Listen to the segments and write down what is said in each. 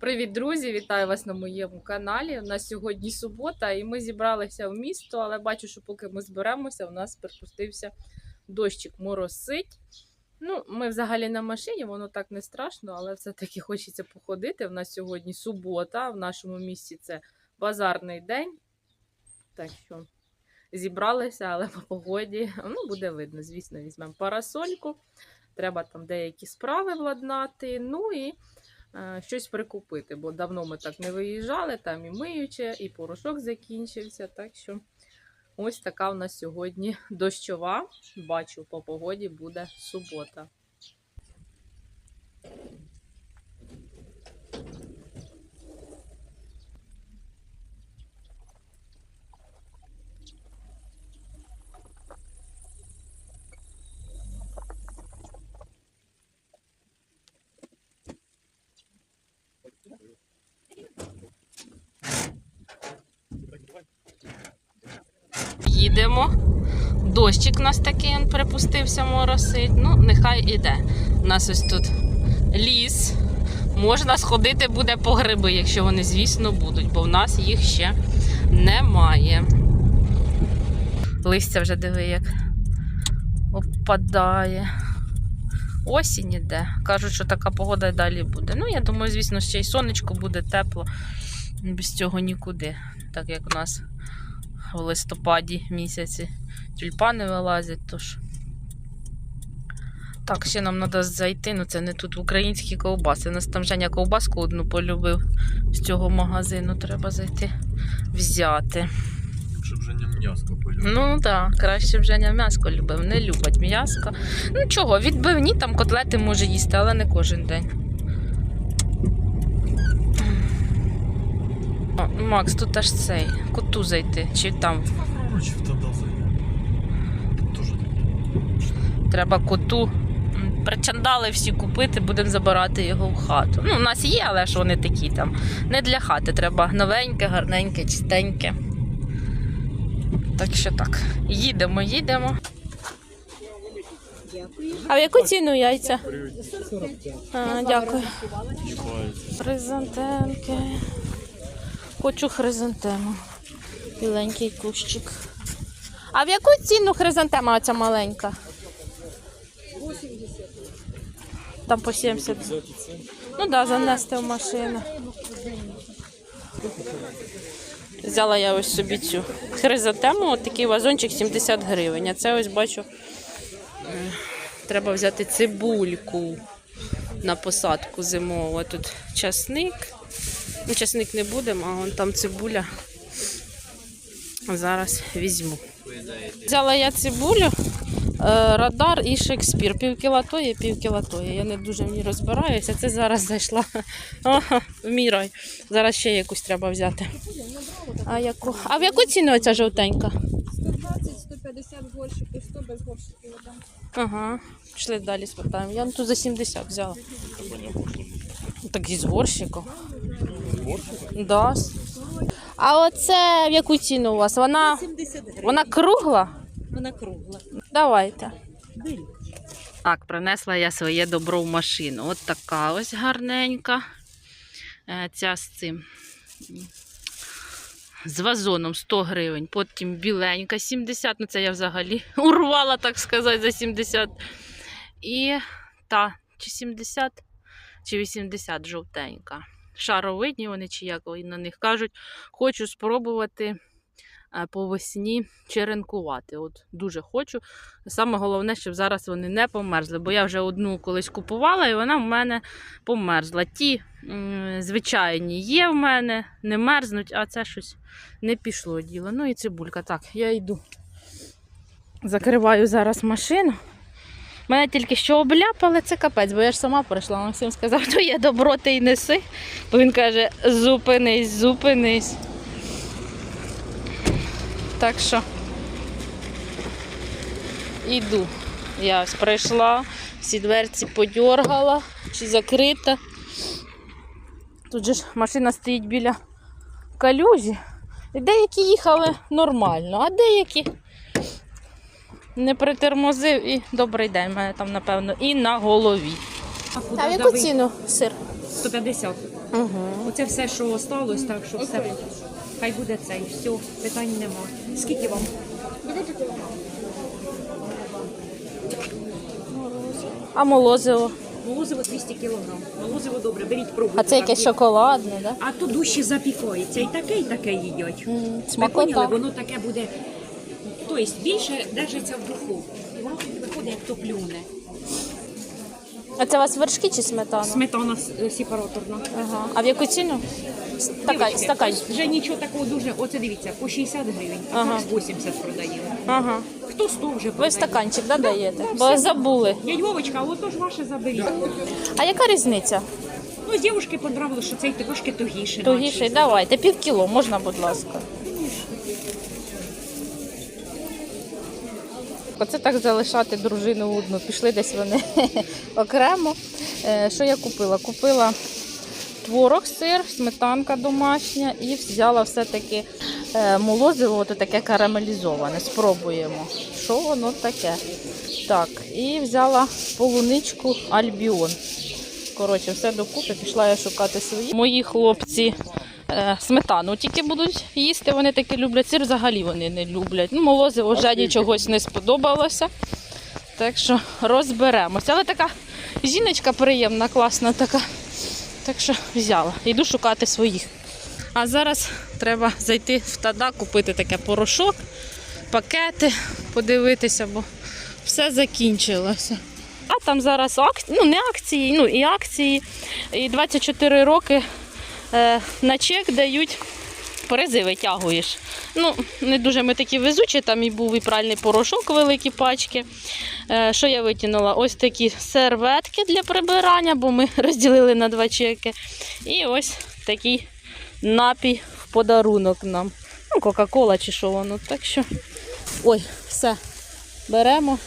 Привіт, друзі! Вітаю вас на моєму каналі. У нас сьогодні субота, і ми зібралися в місто, але бачу, що поки ми зберемося, у нас припустився дощик моросить. Ну, ми взагалі на машині, воно так не страшно, але все-таки хочеться походити. У нас сьогодні субота, в нашому місті це базарний день. Так що зібралися, але по погоді ну, буде видно. Звісно, візьмемо парасольку. Треба там деякі справи владнати. Ну і щось прикупити, бо давно ми так не виїжджали, там і миюче, і порошок закінчився. Так що ось така у нас сьогодні дощова. Бачу, по погоді буде субота. Їдемо. Дощик у нас такий він припустився моросить. Ну, нехай іде. У нас ось тут ліс. Можна сходити буде по гриби, якщо вони, звісно, будуть, бо в нас їх ще немає. Листя вже диви, як опадає. Осінь іде. Кажуть, що така погода і далі буде. Ну, я думаю, звісно, ще й сонечко буде тепло. Без цього нікуди. Так як у нас в листопаді місяці тюльпани вилазять, тож. Так, ще нам треба зайти, ну це не тут в українські ковбаси. У нас там Женя ковбаску одну полюбив з цього магазину. Треба зайти взяти. Щоб вже не м'яско полюбив. Ну так, краще б Женя м'яско любив. Не любить м'яско. Ну чого, відбивні там котлети може їсти, але не кожен день. Макс, тут аж цей, коту зайти, чи там Короче. Треба коту причандали всі купити, будемо забирати його в хату. Ну, у нас є, але ж вони такі там. Не для хати, треба новеньке, гарненьке, чистеньке. Так що так. Їдемо, їдемо. А в яку ціну яйця? А, дякую. Чіпається. Хочу хризантему. Біленький кущик. А в яку ціну хризантема оця маленька? 80. Там по 70. Ну так, да, занести в машину. Взяла я ось собі цю хризантему, от такий вазончик 70 гривень. А це ось бачу. е, Треба взяти цибульку на посадку зимову. Тут часник. Ну, часник не будемо, а вон там цибуля. Зараз візьму. Взяла я цибулю, е, радар і Шекспір. Пів кіла тої, пів кіла тої. Я не дуже в ній розбираюся. Це зараз зайшла. Ага, в мій рай. Зараз ще якусь треба взяти. А, яку? а в яку ціну оця жовтенька? 120, 150 горщиків, 100 без горщиків. Ага, пішли далі спитаємо. Я тут за 70 взяла. Так із горщиком. Да. А оце в яку ціну у вас? Вона, 70 гривень. вона кругла? Вона кругла. Давайте. Так, принесла я своє добро в машину. От така ось гарненька. Е, Ця з цим. З вазоном 100 гривень, потім біленька 70, ну це я взагалі урвала, так сказати, за 70. І та, чи 70, чи 80 жовтенька. Шаровидні вони, чи як на них кажуть, хочу спробувати е, по весні черенкувати. От дуже хочу. Саме головне, щоб зараз вони не померзли, бо я вже одну колись купувала, і вона в мене померзла. Ті звичайні є в мене, не мерзнуть, а це щось не пішло діло. Ну і цибулька. Так, я йду. Закриваю зараз машину. Мене тільки що обляпали, це капець, бо я ж сама прийшла. Максим сказав, то є добро, ти й неси. Бо він каже, зупинись, зупинись. Так що іду. Я ось прийшла, всі дверці подьоргала, чи закрита. Тут же ж машина стоїть біля калюжі. Деякі їхали нормально, а деякі не притормозив і добрий день в мене там, напевно, і на голові. А в яку ціну сир? 150. Угу. Оце все, що осталось, так що все. Хай буде цей. Все, питань нема. Скільки вам? А молозиво? Молозиво 200 кілограм. Молозиво добре, беріть пробуйте. А це якесь Так, шоколадне, да? А то дужче запікається. І таке, і таке їдять. М, Ви Смакота. поняли, воно таке буде. Тобто більше держиться в духовці. І воно виходить як топлюне. А це у вас вершки чи сметана? Сметана е, сепараторна. Ага. А в яку ціну? Стакан. Вже нічого такого дуже. Оце дивіться, по 60 гривень, а Ага. зараз 80 продаємо. Ага. Хто 100 вже Ви продає? стаканчик да, даєте? Бо забули. Дядь Вовочка, ото ж ваше заберіть. А яка різниця? Ну, дівчинки понравилось, що цей трошки тугіший. Тугіший, наче. давайте, пів кіло, можна, будь ласка. Оце так залишати дружину одну. Пішли десь вони окремо. Е, Що я купила? Купила творог, сир, сметанка домашня і взяла все-таки е, молозиво, таке карамелізоване. Спробуємо. Що воно таке? Так, і взяла полуничку Альбіон. Коротше, все докупи, пішла я шукати свої. Мої хлопці сметану тільки будуть їсти, вони таки люблять. Сир взагалі вони не люблять. Ну, молозиво Жені чогось не сподобалося. Так що розберемося. Але така жіночка приємна, класна така. Так що взяла. Йду шукати своїх. А зараз треба зайти в тада, купити таке порошок, пакети, подивитися, бо все закінчилося. А там зараз акції, ну не акції, ну і акції. І 24 роки е, на чек дають призи витягуєш. Ну, не дуже ми такі везучі, там і був і пральний порошок, великі пачки. Е, що я витягнула? Ось такі серветки для прибирання, бо ми розділили на два чеки. І ось такий напій в подарунок нам. Ну, Кока-Кола чи що воно. Так що. Ой, все. Беремо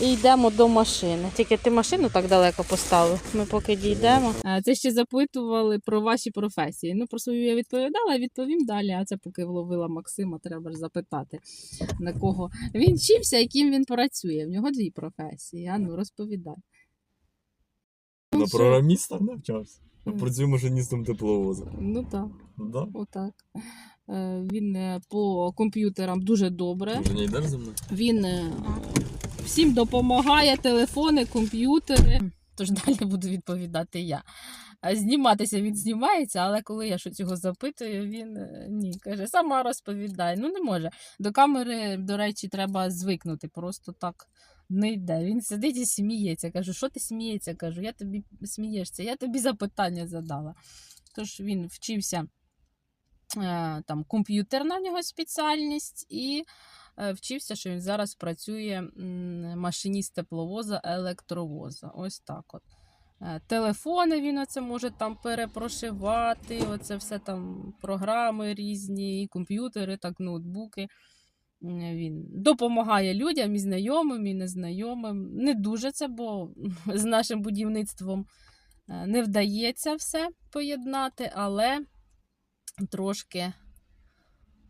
і йдемо до машини. Тільки ти машину так далеко поставив. Ми поки дійдемо. Це ще запитували про ваші професії. Ну, про свою я відповідала, відповім далі. А це поки вловила Максима, треба ж запитати, на кого він вчився, яким він працює. В нього дві професії. А ну розповідай. На програміста навчався. Працюю машиністом тепловоза. Ну так, Да? отак. Е, Він е, по комп'ютерам дуже добре. Вже не йдеш зі мною? Він е, всім допомагає, телефони, комп'ютери. Тож далі буду відповідати я. Зніматися він знімається, але коли я щось його запитую, він е, ні, каже, сама розповідай. Ну не може. До камери, до речі, треба звикнути. Просто так не йде. Він сидить і сміється. Кажу, що ти сміється? Кажу, я тобі смієшся, я тобі запитання задала. Тож він вчився е, там комп'ютерна в нього спеціальність і вчився, що він зараз працює машиніст тепловоза, електровоза. Ось так от. Е, Телефони він оце може там перепрошивати, оце все там програми різні, і комп'ютери, так, ноутбуки. Він допомагає людям і знайомим, і незнайомим. Не дуже це, бо з нашим будівництвом е, не вдається все поєднати, але трошки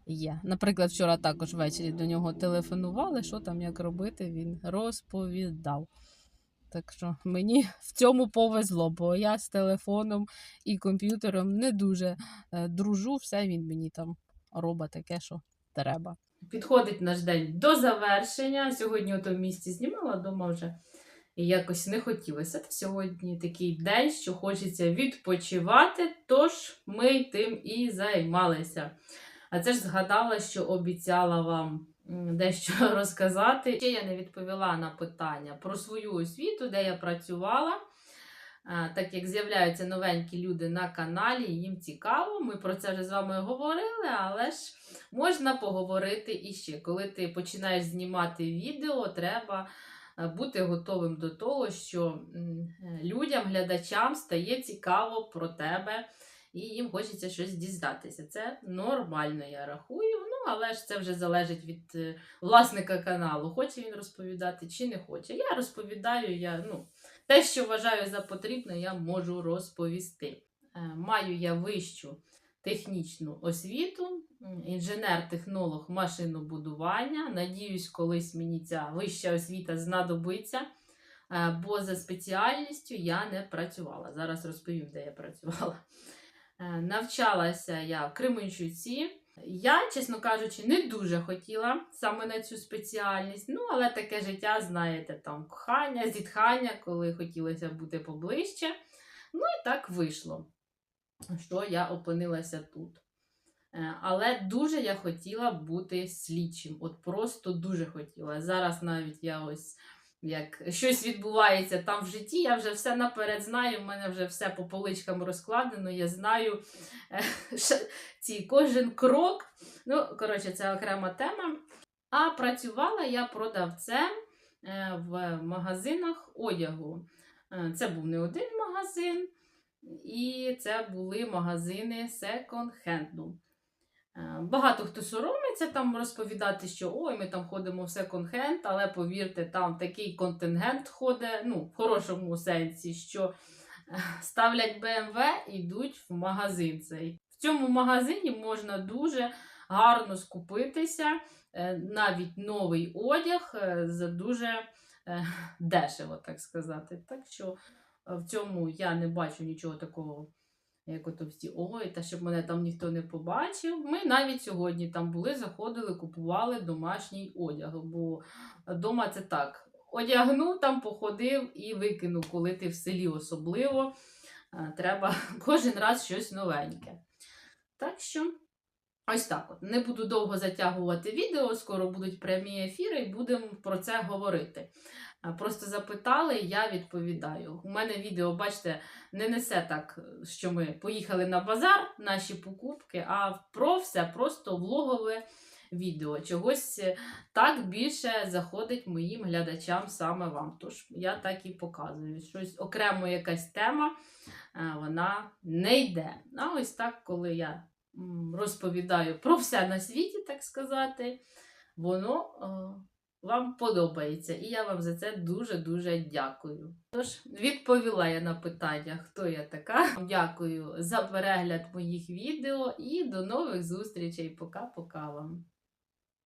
є. Наприклад, вчора також ввечері до нього телефонували, що там як робити, він розповідав. Так що мені в цьому повезло, бо я з телефоном і комп'ютером не дуже е, дружу, все він мені там робить таке, що треба. Підходить наш день до завершення. Сьогодні ото в місті знімала вдома вже і якось не хотілося. Та сьогодні такий день, що хочеться відпочивати, тож ми тим і займалися. А це ж згадала, що обіцяла вам дещо розказати. Ще я не відповіла на питання про свою освіту, де я працювала. Так як з'являються новенькі люди на каналі, їм цікаво. Ми про це вже з вами говорили, але ж можна поговорити іще. Коли ти починаєш знімати відео, треба е, бути готовим до того, що е, людям, глядачам стає цікаво про тебе і їм хочеться щось дізнатися. Це нормально, я рахую. Ну, але ж це вже залежить від е, власника каналу. Хоче він розповідати чи не хоче. Я розповідаю, я, ну, те, що вважаю за потрібне, я можу розповісти. Е, Маю я вищу технічну освіту, інженер-технолог машинобудування. Надіюсь, колись мені ця вища освіта знадобиться. е, бо за спеціальністю я не працювала. Зараз розповім, де я працювала. Е, Навчалася я в Кременчуці. Я, чесно кажучи, не дуже хотіла саме на цю спеціальність. Ну, але таке життя, знаєте, там кохання, зітхання, коли хотілося бути поближче. Ну і так вийшло, що я опинилася тут. Е, Але дуже я хотіла бути слідчим. От просто дуже хотіла. Зараз навіть я ось як щось відбувається там в житті, я вже все наперед знаю, в мене вже все по поличкам розкладено, я знаю е, ці кожен крок. Ну, коротше, це окрема тема. А працювала я продавцем е, в магазинах одягу. Е, Це був не один магазин, і це були магазини секонд-хенду. Багато хто соромиться там розповідати, що ой, ми там ходимо в секонд-хенд, але повірте, там такий контингент ходить, ну, в хорошому сенсі, що е, ставлять BMW і йдуть в магазин цей. В цьому магазині можна дуже гарно скупитися, е, навіть новий одяг е, за дуже дешево, так сказати. Так що в цьому я не бачу нічого такого як ото всі, ой, та щоб мене там ніхто не побачив. Ми навіть сьогодні там були, заходили, купували домашній одяг, бо вдома це так. Одягнув там, походив і викинув, коли ти в селі особливо. е, Треба кожен раз щось новеньке. Так що, ось так от. Не буду довго затягувати відео, скоро будуть прямі ефіри і будемо про це говорити. Е, Просто запитали, я відповідаю. У мене відео, бачите, не несе так, що ми поїхали на базар, наші покупки, а про все просто влогове відео. Чогось е, так більше заходить моїм глядачам саме вам. Тож я так і показую. Щось окремо якась тема, е, вона не йде. А ось так, коли я розповідаю про все на світі, так сказати, воно. Вам подобається, і я вам за це дуже-дуже дякую. Тож, відповіла я на питання, хто я така. Дякую за перегляд моїх відео і до нових зустрічей. Пока-пока вам.